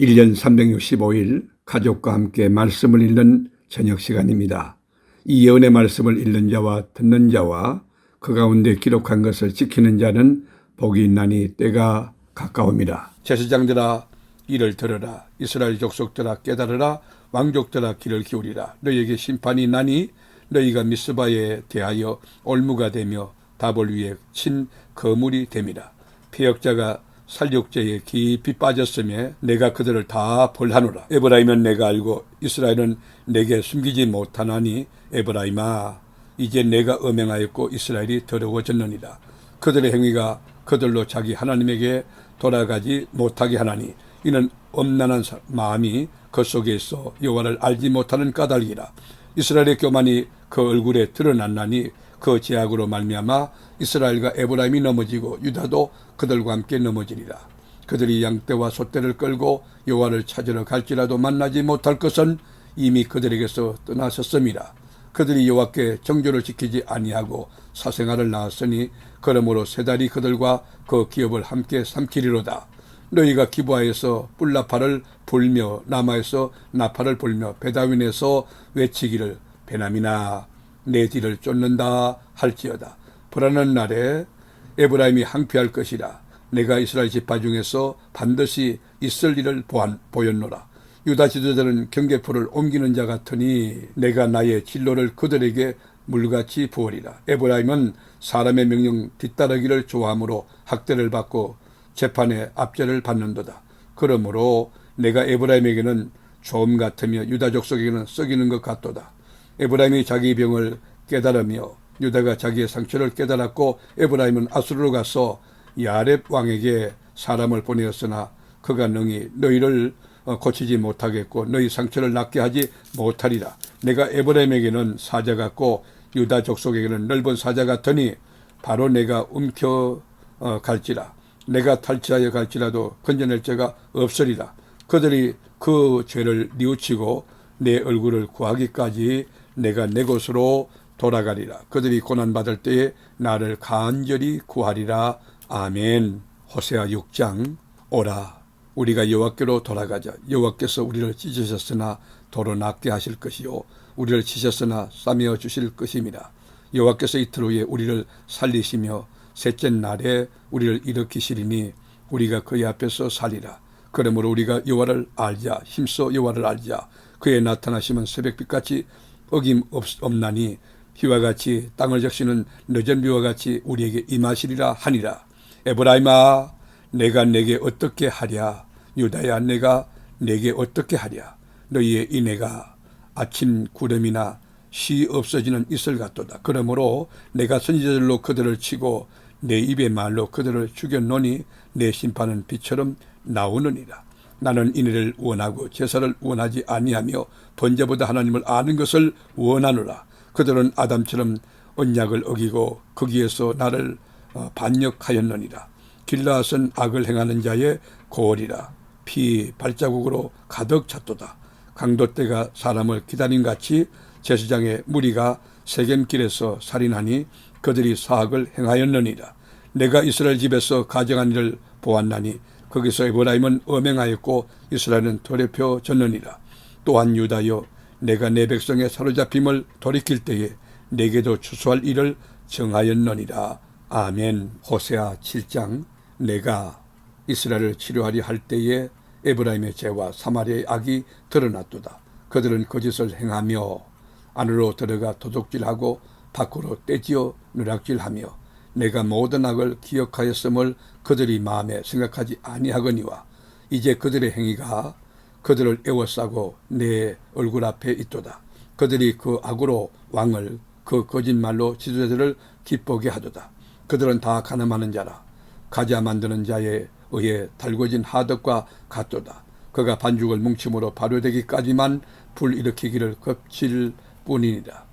1년 365일 가족과 함께 말씀을 읽는 저녁 시간입니다. 이 예언의 말씀을 읽는 자와 듣는 자와 그 가운데 기록한 것을 지키는 자는 복이 있나니 때가 가까웁니다. 제사장들아 이를 들으라 이스라엘 족속들아 깨달으라 왕족들아 귀를 기울이라 너희에게 심판이 나니 너희가 미스바에 대하여 올무가 되며 답을 위해 친 거물이 됨이라 피역자가 살육죄에 깊이 빠졌으며 내가 그들을 다 벌하노라. 에브라임은 내가 알고 이스라엘은 내게 숨기지 못하나니 에브라임아 이제 내가 음행하였고 이스라엘이 더러워졌느니라. 그들의 행위가 그들로 자기 하나님에게 돌아가지 못하게 하나니 이는 엄난한 사- 마음이 그 속에 있어 여호와를 알지 못하는 까닭이라. 이스라엘의 교만이 그 얼굴에 드러났나니 그 제약으로 말미암아 이스라엘과 에브라임이 넘어지고 유다도 그들과 함께 넘어지리라. 그들이 양떼와 소떼를 끌고 여호와를 찾으러 갈지라도 만나지 못할 것은 이미 그들에게서 떠나셨음이라. 그들이 여호와께 정조를 지키지 아니하고 사생활을 낳았으니 그러므로 세 달이 그들과 그 기업을 함께 삼키리로다. 너희가 기부하에서 뿔나파를 불며 남아에서 나파를 불며 베다윈에서 외치기를 베남이나 내 뒤를 쫓는다 할지어다. 불안한 날에 에브라임이 항피할 것이라. 내가 이스라엘 지파 중에서 반드시 있을 일을 보안, 보였노라. 유다 지도자는 경계포를 옮기는 자 같으니 내가 나의 진로를 그들에게 물같이 부으리라. 에브라임은 사람의 명령 뒤따르기를 좋아하므로 학대를 받고 재판에 압제를 받는도다. 그러므로 내가 에브라임에게는 조음 같으며 유다 족 속에게는 썩이는 것 같도다. 에브라임이 자기 병을 깨달으며 유다가 자기의 상처를 깨달았고 에브라임은 아수르로 가서 야렙 왕에게 사람을 보내었으나 그가 능히 너희를 어, 고치지 못하겠고 너희 상처를 낫게 하지 못하리라. 내가 에브라임에게는 사자 같고 유다 족속에게는 넓은 사자 같으니 바로 내가 움켜 어, 갈지라. 내가 탈취하여 갈지라도 건져낼 자가 없으리라. 그들이 그 죄를 뉘우치고 내 얼굴을 구하기까지 내가 내 곳으로 돌아가리라. 그들이 고난받을 때에 나를 간절히 구하리라. 아멘. 호세아 6장 오라. 우리가 여호와께로 돌아가자. 여호와께서 우리를 찢으셨으나 도로 낫게 하실 것이요 우리를 치셨으나 싸매어 주실 것임이라. 여호와께서 이틀 후에 우리를 살리시며 셋째 날에 우리를 일으키시리니 우리가 그의 앞에서 살리라. 그러므로 우리가 여호와를 알자. 힘써 여호와를 알자. 그의 나타나심은 새벽빛같이 어김없나니 비와 같이 땅을 적시는 늦은 비와 같이 우리에게 임하시리라 하니라. 에브라임아 내가 내게 어떻게 하랴 유다야 내가 내게 어떻게 하랴 너희의 인애가 아침 구름이나 시 없어지는 이슬 같도다. 그러므로 내가 선지자들로 그들을 치고 내 입의 말로 그들을 죽였노니 내 심판은 비처럼 나오느니라. 나는 인애를 원하고 제사를 원하지 아니하며 번제보다 하나님을 아는 것을 원하노라. 그들은 아담처럼 언약을 어기고 거기에서 나를 어, 반역하였느니라. 길라앗은 악을 행하는 자의 고을이라. 피 발자국으로 가득 찼도다. 강도 때가 사람을 기다린 같이 제사장의 무리가 세겜길에서 살인하니 그들이 사악을 행하였느니라. 내가 이스라엘 집에서 가정한 일을 보았나니 거기서 에브라임은 엄행하였고 이스라엘은 더럽혀졌느니라. 또한 유다여 내가 내 백성의 사로잡힘을 돌이킬 때에 내게도 추수할 일을 정하였느니라. 아멘. 호세아 7장 내가 이스라엘을 치료하리 할 때에 에브라임의 죄와 사마리아의 악이 드러났도다. 그들은 거짓을 행하며 안으로 들어가 도둑질하고 밖으로 떼지어 누락질하며 내가 모든 악을 기억하였음을 그들이 마음에 생각하지 아니하거니와 이제 그들의 행위가 그들을 애워싸고 내 얼굴 앞에 있도다. 그들이 그 악으로 왕을 그 거짓말로 지도자들을 기쁘게 하도다. 그들은 다 가늠하는 자라. 가자 만드는 자에 의해 달궈진 하덕과 같도다. 그가 반죽을 뭉침으로 발효되기까지만 불 일으키기를 겁칠 뿐이니라.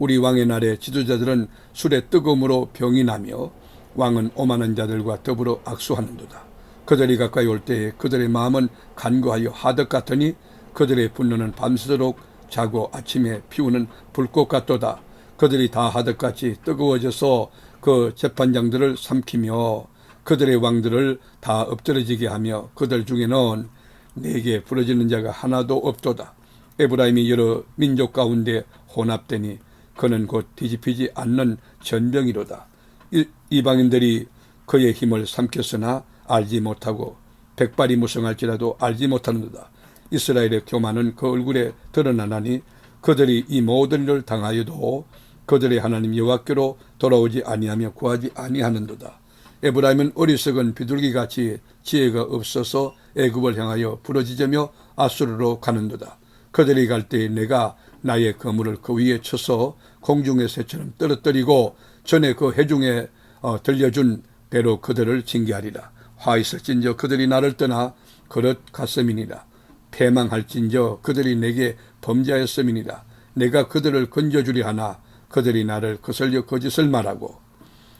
우리 왕의 날에 지도자들은 술의 뜨거움으로 병이 나며 왕은 오만한 자들과 더불어 악수하는도다. 그들이 가까이 올 때에 그들의 마음은 간거하여 하덕 같으니 그들의 분노는 밤새도록 자고 아침에 피우는 불꽃 같도다. 그들이 다 하덕같이 뜨거워져서 그 재판장들을 삼키며 그들의 왕들을 다 엎드러지게 하며 그들 중에는 내게 부러지는 자가 하나도 없도다. 에브라임이 여러 민족 가운데 혼합되니 그는 곧 뒤집히지 않는 전병이로다. 이- 이방인들이 그의 힘을 삼켰으나 알지 못하고 백발이 무성할지라도 알지 못하는도다. 이스라엘의 교만은 그 얼굴에 드러나나니 그들이 이 모든 일을 당하여도 그들의 하나님 여호와께로 돌아오지 아니하며 구하지 아니하는도다. 에브라임은 어리석은 비둘기같이 지혜가 없어서 애굽을 향하여 부러지자며 아수르로 가는도다. 그들이 갈 때에 내가 나의 거물을 그 위에 쳐서 공중의 새처럼 떨어뜨리고 전에 그 해중에 어, 들려준 대로 그들을 징계하리라. 화 있을진저 그들이 나를 떠나 그릇 갔음이니라. 패망할진저 그들이 내게 범죄하였음이니라. 내가 그들을 건져주리 하나 그들이 나를 거슬려 거짓을 말하고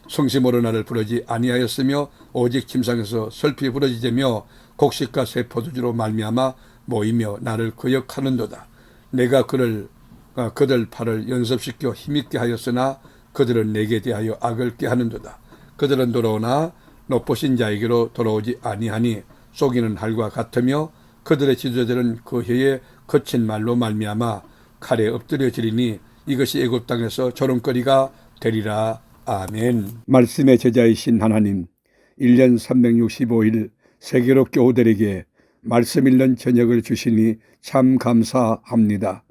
성심으로 나를 부르지 아니하였으며 오직 침상에서 설피 부러지자며 곡식과 새 포도주로 말미암아 모이며 나를 거역하는도다. 내가 그를 아, 그들 팔을 연습시켜 힘있게 하였으나 그들은 내게 대하여 악을 깨하는도다. 그들은 돌아오나 높으신 자에게로 돌아오지 아니하니 속이는 할과 같으며 그들의 지도자들은 그 해에 거친 말로 말미암아 칼에 엎드려지리니 이것이 애굽 땅에서 조롱거리가 되리라. 아멘. 말씀의 제자이신 하나님, 1년 365일 세계로 교우들에게 말씀 읽는 저녁을 주시니 참 감사합니다.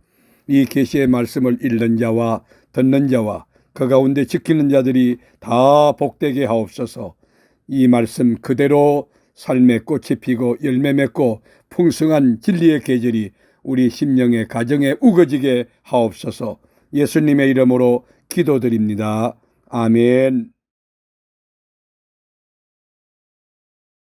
이 계시의 말씀을 읽는 자와 듣는 자와 그 가운데 지키는 자들이 다 복되게 하옵소서. 이 말씀 그대로 삶의 꽃이 피고 열매 맺고 풍성한 진리의 계절이 우리 심령의 가정에 우거지게 하옵소서. 예수님의 이름으로 기도드립니다. 아멘.